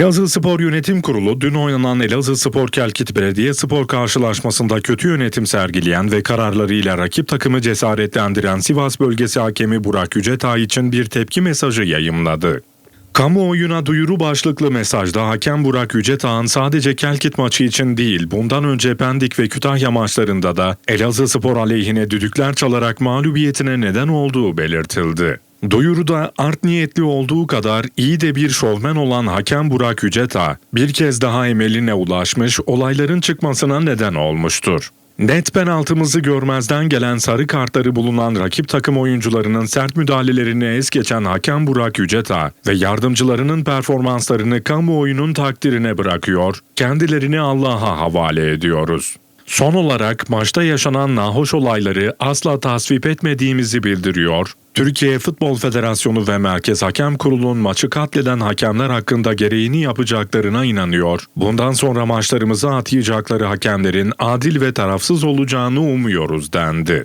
Elazığ Spor Yönetim Kurulu dün oynanan Elazığ Spor Kelkit Belediye Spor karşılaşmasında kötü yönetim sergileyen ve kararlarıyla rakip takımı cesaretlendiren Sivas Bölgesi Hakemi Burak Yücetağ için bir tepki mesajı yayımladı. Kamuoyuna duyuru başlıklı mesajda hakem Burak Yücetağ'ın sadece Kelkit maçı için değil bundan önce Pendik ve Kütahya maçlarında da Elazığ Spor aleyhine düdükler çalarak mağlubiyetine neden olduğu belirtildi. Duyuruda art niyetli olduğu kadar iyi de bir şovmen olan hakem Burak Yücetağ bir kez daha emeline ulaşmış olayların çıkmasına neden olmuştur. Net penaltımızı görmezden gelen sarı kartları bulunan rakip takım oyuncularının sert müdahalelerini es geçen hakem Burak Yücetağ ve yardımcılarının performanslarını kamuoyunun takdirine bırakıyor, kendilerini Allah'a havale ediyoruz. Son olarak maçta yaşanan nahoş olayları asla tasvip etmediğimizi bildiriyor. Türkiye Futbol Federasyonu ve Merkez Hakem Kurulu'nun maçı katleden hakemler hakkında gereğini yapacaklarına inanıyor. Bundan sonra maçlarımızı atayacakları hakemlerin adil ve tarafsız olacağını umuyoruz dendi.